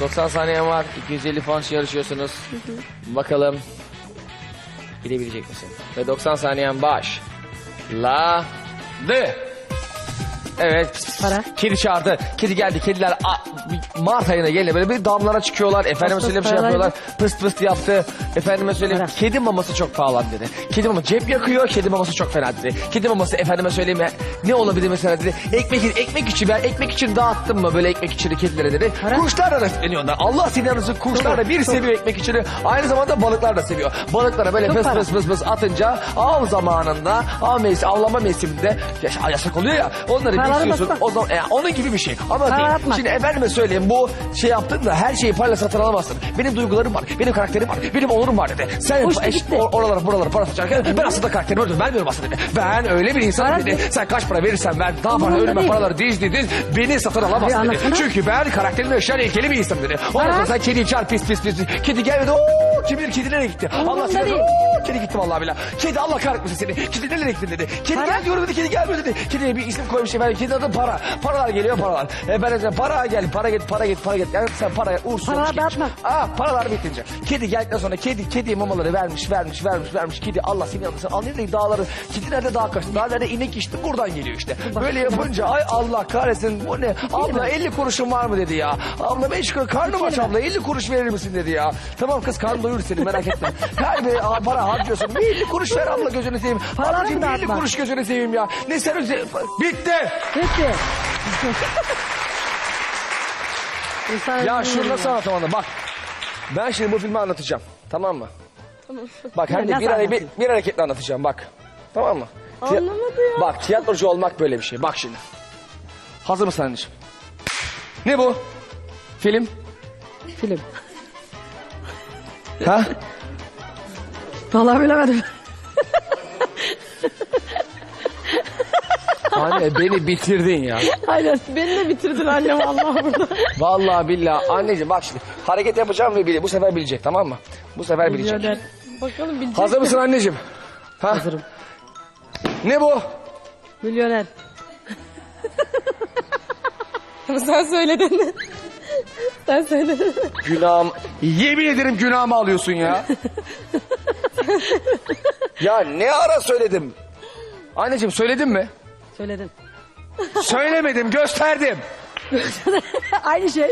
90 saniyen var. 250 puan için yarışıyorsunuz. Bakalım bilebilecek misin? Ve 90 saniyen başladı. Evet. Para. Kedi çağırdı. Kedi geldi. Kediler a- Mart ayına gelince böyle bir damlara çıkıyorlar. Efendime Pıs söyleyeyim pıs şey yapıyorlar. Pıst pıst yaptı. Efendime söyleyeyim. Kedi maması çok pahalı dedi. Kedi maması cep yakıyor. Kedi maması çok fena dedi. Kedi maması efendime söyleyeyim ya, ne olabilir mesela dedi. Ekmek ekmek için ben ekmek için dağıttım mı böyle ekmek içini kedilere dedi. Kuşlar da besleniyorlar. Allah yanılsın kuşlar da bir seviyor ekmek içini. Aynı zamanda balıklar da seviyor. Balıklara böyle para. fıs fıs fıs atınca av zamanında av mevsim, avlama mevsiminde ya, yasak oluyor ya. Onları besliyorsun. basma. O zaman e, onun gibi bir şey. Ama değil. Şimdi efendime söyleyeyim bu şey yaptın da her şeyi parayla satın alamazsın. Benim duygularım var, benim karakterim var, benim olurum var dedi. Sen Uçtu eş, gitti. or- oralara buralara para satarken ben aslında karakterimi öldüm. Vermiyorum aslında dedi. Ben öyle bir insanım dedi. Sen kaç para verirsen ver. Daha önüme değil. paraları diz diz diz. Beni satın alamazsın dedi. Çünkü ben karakterimi yaşayan ilkeli bir insanım dedi. Ondan sonra sen kediyi çağır pis pis pis. Kedi gelmedi. Oo, kim bilir kedi nereye gitti? Allah seni. Kedi gitti vallahi billahi. Kedi Allah kahretmesin seni. Kedi nereye gitti dedi. Kedi Para. gel diyorum dedi. Kedi gelmiyor dedi. Kediye bir isim koymuş. Ben kedi adı para. Paralar geliyor paralar. E ben de para gel para git para git para git. Yani sen para. Uğursuz Paralar dağıtma. Aa paralar bitince. Kedi geldikten sonra kedi kedi mamaları vermiş vermiş vermiş vermiş. Kedi Allah seni yanılsın. Anlıyor musun dağları. Kedi nerede dağ kaçtı. Dağ nerede inek içti. Buradan geliyor işte. Böyle yapınca ay Allah kahretsin bu ne? Abla 50 kuruşun var mı dedi ya. Abla 5 kuruş karnım aç abla 50 kuruş verir misin dedi ya. Tamam kız karnın doyurur seni merak etme. Her bir para harcıyorsun. Bir 50 kuruş ver abla gözünü seveyim. Ablacığım bir 50 dağıtma. kuruş gözünü seveyim ya. Ne sen öyle- Bitti. Bitti. İnsan Ya şunu nasıl anlatamadım bak. Ben şimdi bu filmi anlatacağım. Tamam mı? Bak hem de Nasıl bir, hare- bir, bir hareketle anlatacağım bak. Tamam mı? Tiya- Anlamadı ya. Bak tiyatrocu olmak böyle bir şey. Bak şimdi. Hazır mısın anneciğim? Ne bu? Film? Film. Ha? Vallahi bilemedim. Anne beni bitirdin ya. Aynen. Beni de bitirdin annem Allah burada. Vallahi billahi anneciğim bak şimdi. Hareket yapacağım ve bile. Bu sefer bilecek tamam mı? Bu sefer bilecek. Milyoner. Bakalım bilecek. Hazır mısın anneciğim? Ha? Hazırım. Ne bu? Milyoner. Sen söyledin. Sen söyledin. Günahım. Yemin ederim günahımı alıyorsun ya. ya ne ara söyledim? Anneciğim söyledim mi? Söyledin. Söylemedim gösterdim. Aynı şey.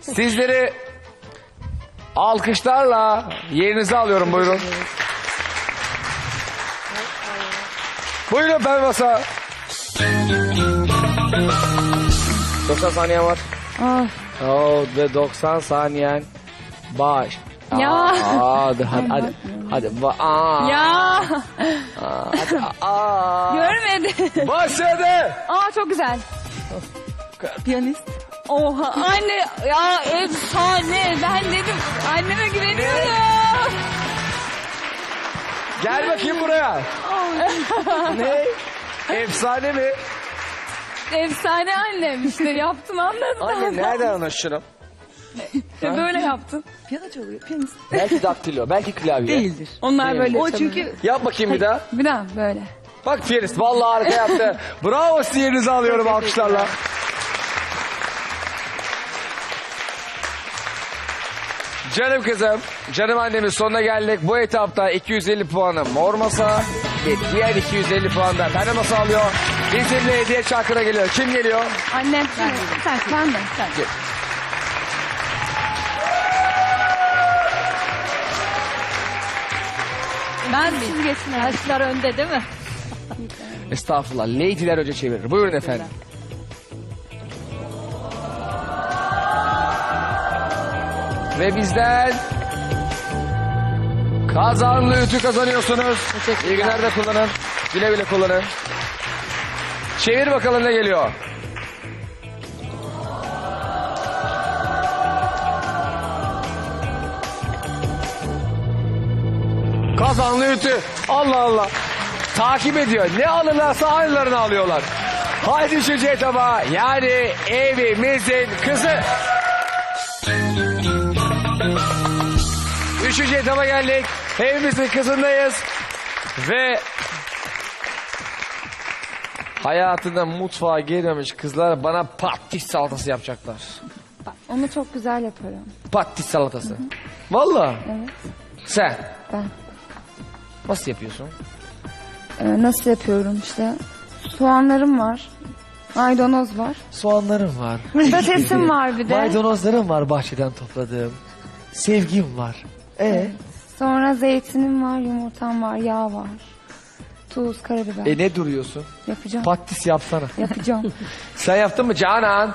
Sizleri alkışlarla yerinize alıyorum buyurun. Buyurun ben masa. 90 saniyen var. Ah. Oo, ve 90 saniyen baş. Ya. Aa, hadi hadi hadi. Hadi. ba- Aa, Ya. aa, hadi. Aa. Görmedi. Başladı. Aa çok güzel. Piyanist. Oha anne ya efsane. Ben dedim anneme güveniyorum. Gel bakayım buraya. ne? Efsane mi? Efsane annem işte yaptın anladın. Anne nereden anlaşırım? İşte böyle yaptın. Piyano çalıyor. Piyanist. Belki daktilo, belki klavye. Değildir. Onlar böyle O çalıyor. çünkü Yap bakayım bir daha. Bir daha böyle. Bak piyanist vallahi harika yaptı. Bravo sizi yerinize alıyorum alkışlarla. Canım kızım, canım annemin sonuna geldik. Bu etapta 250 puanı mor masa ve diğer 250 puan da pembe masa alıyor. Bizimle hediye çarkına geliyor. Kim geliyor? Annem. Sen, sen de. Sen. Gel. Ben siz geçsin. Yaşlar önde değil mi? Estağfurullah. Lady'ler önce çevirir. Buyurun efendim. Ve bizden kazanlı ütü kazanıyorsunuz. İyi günler de kullanın. Güle güle kullanın. Çevir bakalım ne geliyor. Kazanlı ütü. Allah Allah. Takip ediyor. Ne alırlarsa aynılarını alıyorlar. Haydi üçüncü etaba yani evimizin kızı. Üçüncü etaba geldik. Evimizin kızındayız. Ve hayatında mutfağa girmemiş kızlar bana patates salatası yapacaklar. Onu çok güzel yaparım. Patates salatası. Valla. Evet. Sen Ben. Nasıl yapıyorsun? Ee, nasıl yapıyorum işte. Soğanlarım var. Maydanoz var. Soğanlarım var. Patatesim var bir de. Maydanozlarım var bahçeden topladığım. Sevgim var. E, Sonra zeytinim var, yumurtam var, yağ var. Tuz, karabiber. e ne duruyorsun? Yapacağım. Patates yapsana. Yapacağım. Sen yaptın mı Canan?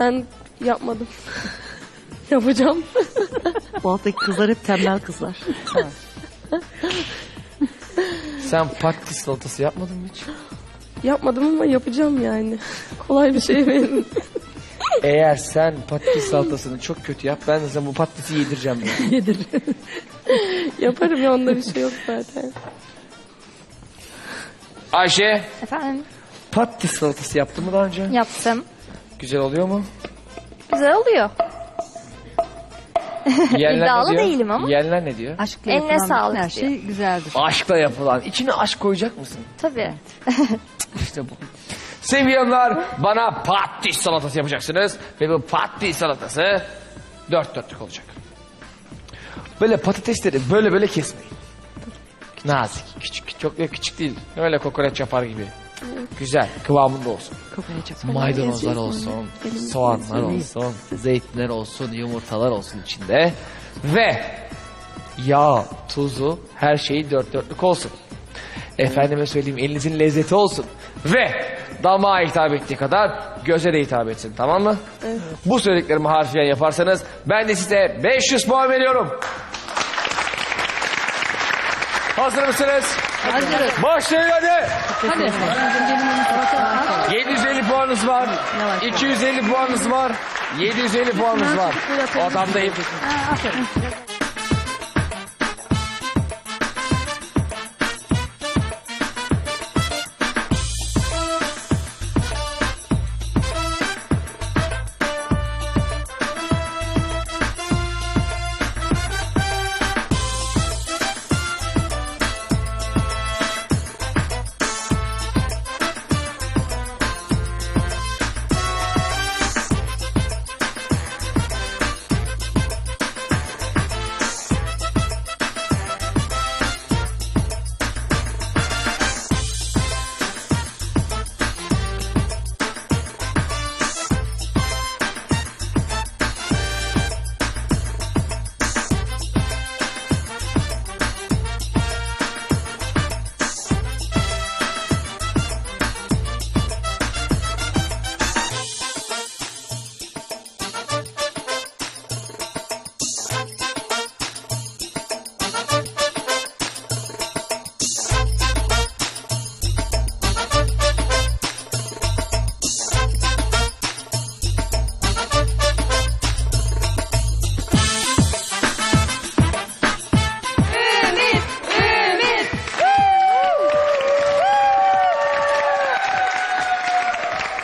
Ben yapmadım. Yapacağım. Bu alttaki kızlar hep tembel kızlar. Sen patates salatası yapmadın mı hiç? Yapmadım ama yapacağım yani. Kolay bir şey benim. Eğer sen patates salatasını çok kötü yap ben de sana bu patatesi yedireceğim. yani. Yedir. Yaparım ya onda bir şey yok zaten. Ayşe Efendim patates salatası yaptın mı daha önce? yaptım. Güzel oluyor mu? Güzel oluyor. Yiyenler ne İddialı diyor? değilim ama. Yiyenler ne diyor? Aşkla Eline yapılan sağlık her şey güzeldir. Aşkla yapılan. İçine aşk koyacak mısın? Tabii. İşte bu. Hanımlar bana patates salatası yapacaksınız. Ve bu patates salatası dört dörtlük olacak. Böyle patatesleri böyle böyle kesmeyin. Nazik, küçük, çok yok küçük değil. Öyle kokoreç yapar gibi. Güzel, kıvamında olsun. Maydanozlar olsun, soğanlar olsun, zeytinler olsun, yumurtalar olsun içinde. Ve yağ, tuzu, her şeyi dört dörtlük olsun. Efendime söyleyeyim elinizin lezzeti olsun. Ve damağa hitap ettiği kadar göze de hitap etsin tamam mı? Bu söylediklerimi harfiyen yaparsanız ben de size 500 puan veriyorum. Hazır mısınız? Hazırız. Başlayın hadi. Hadi. 750 puanınız var. 250 puanınız var. 750 puanınız var. Odamdayım.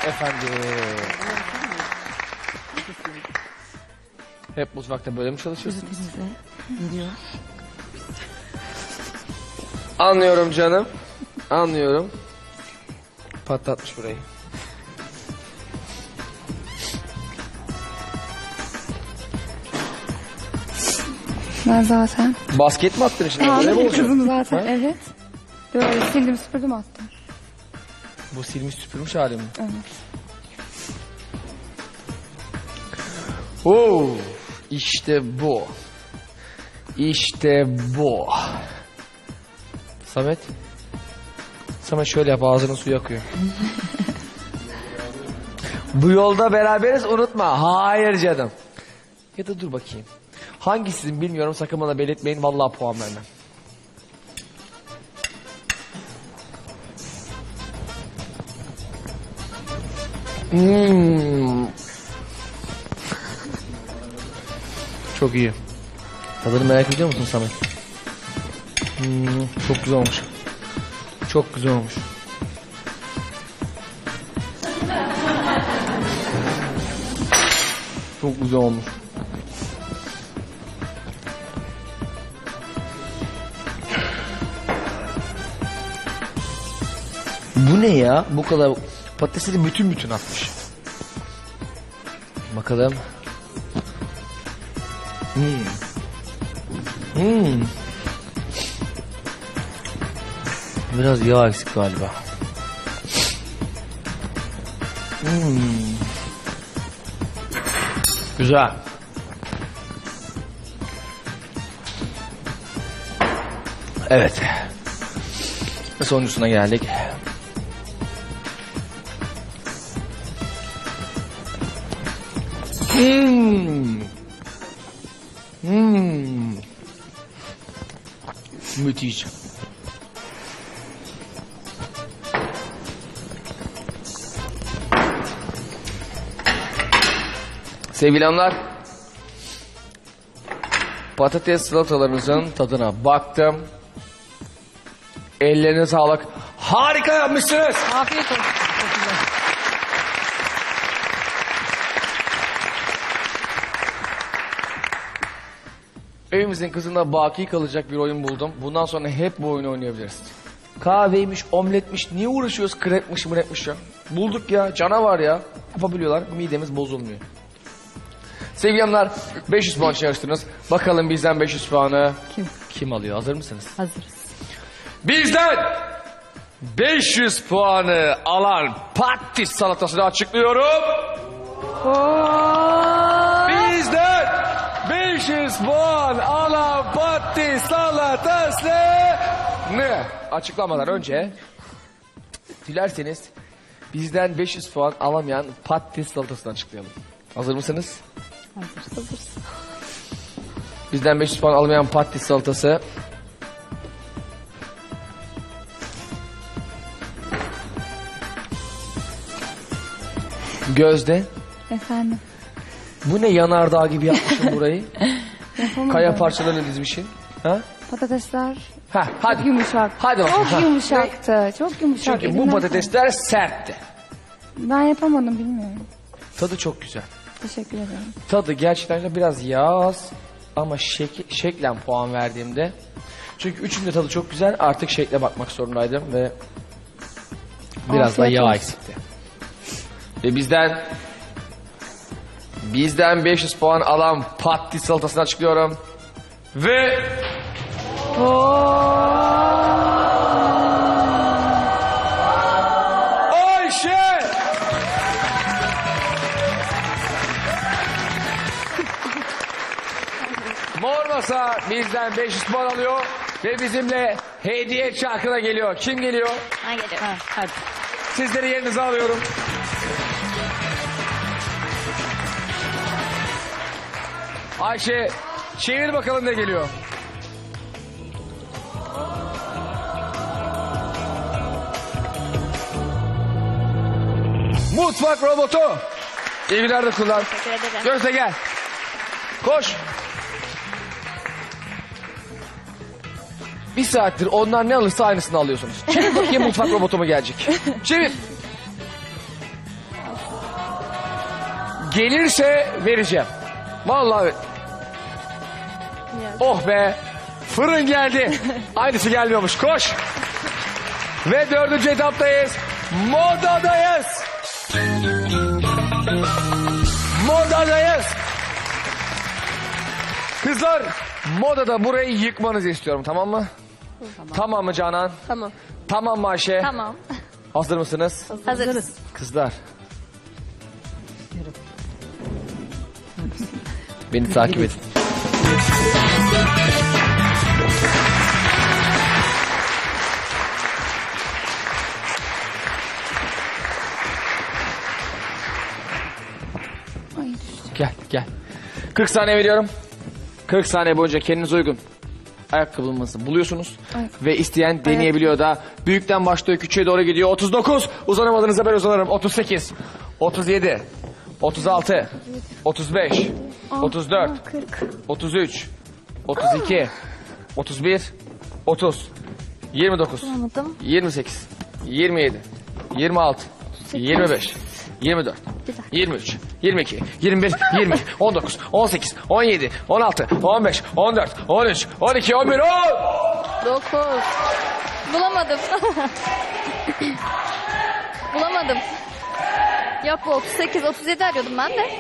Efendim. Hep mutfakta böyle mi çalışıyorsunuz? Anlıyorum canım. Anlıyorum. Patlatmış burayı. Ben zaten. Basket mi attın içine? Böyle mi olacak? Kızım zaten. Ha? Evet. Böyle sildim süpürdüm attım. Bu silmiş süpürmüş hali mi? Evet. Oo, işte bu. İşte bu. Samet. Samet şöyle yap ağzının suyu akıyor. bu yolda beraberiz unutma. Hayır canım. Ya da dur bakayım. Hangisinin bilmiyorum sakın bana belirtmeyin. Vallahi puan vermem. Hmm. Çok iyi. Tadını merak ediyor musun Samet? Hmm, çok güzel olmuş. Çok güzel olmuş. Çok güzel olmuş. Bu ne ya? Bu kadar patatesleri bütün bütün atmış. Bakalım. Hmm. Hmm. Biraz yağ eksik galiba. Hmm. Güzel. Evet. Sonuncusuna geldik. Hmm. Hmm. Müthiş. Sevgili hanımlar, patates salatalarınızın tadına baktım. Ellerine sağlık. Harika yapmışsınız. Afiyet olsun. Evimizin kızında baki kalacak bir oyun buldum. Bundan sonra hep bu oyunu oynayabiliriz. Kahveymiş, omletmiş, niye uğraşıyoruz krepmiş mrepmiş ya? Bulduk ya, canavar ya. Yapabiliyorlar, midemiz bozulmuyor. Sevgili hanımlar, 500 puan için yarıştınız. Bakalım bizden 500 puanı Kim? kim alıyor? Hazır mısınız? Hazırız. Bizden 500 puanı alan patates salatasını açıklıyorum. Bizden 500 puan alan patates salatası ne? Açıklamadan önce dilerseniz bizden 500 puan alamayan patates salatasını açıklayalım. Hazır mısınız? Hazırız. Hazırız. Bizden 500 puan alamayan patates salatası Gözde Efendim. bu ne yanardağ gibi yapmışsın burayı Yapamadım. Kaya parçalarıyla dizmişsin ha? Patatesler Ha hadi yumuşak. Hadi bakalım. Çok yumuşaktı. Çok yumuşak. Çünkü bu Elimden patatesler sertti. Ben yapamadım bilmiyorum. Tadı çok güzel Teşekkür ederim. Tadı gerçekten de biraz yağız ama şek şeklen puan verdiğimde çünkü üçünün de tadı çok güzel artık şekle bakmak zorundaydım ve biraz da Afiyet yağ olsun. eksikti. Ve bizden bizden 500 puan alan patates salatasını açıklıyorum. Ve Ayşe Mor Masa bizden 500 puan alıyor ve bizimle hediye çarkına geliyor. Kim geliyor? Ha geliyor. Hadi. Sizleri yerinize alıyorum. Ayşe çevir bakalım ne geliyor. Mutfak robotu. İyi günler de kullan. Teşekkür ederim. Gözde gel. Koş. Bir saattir onlar ne alırsa aynısını alıyorsunuz. Çevir bakayım mutfak robotu mu gelecek. Çevir. Gelirse vereceğim. Vallahi. Oh be. Fırın geldi. Aynısı gelmiyormuş. Koş. Ve dördüncü etaptayız. Modadayız. Modadayız. Kızlar modada burayı yıkmanızı istiyorum tamam mı? Tamam, mı Canan? Tamam. Tamam mı Ayşe? Tamam. Hazır mısınız? Hazırız. Kızlar. Beni takip edin. Gel gel. 40 saniye veriyorum. 40 saniye boyunca kendinize uygun ayakkabınızı buluyorsunuz. Ayakkabı. Ve isteyen deneyebiliyor da. Büyükten başlıyor küçüğe doğru gidiyor. 39. Uzanamadığınızda ben uzanırım. 38. 37. 36. 35. 34. 40. 33. 32. 31. 30. 29. Anladım. 28. 27. 26. 25. 24. 23, 22, 21, 20, 19, 18, 17, 16, 15, 14, 13, 12, 11, 10. Dokuz. Bulamadım. Bulamadım. Yok bu 38, 37 arıyordum ben de.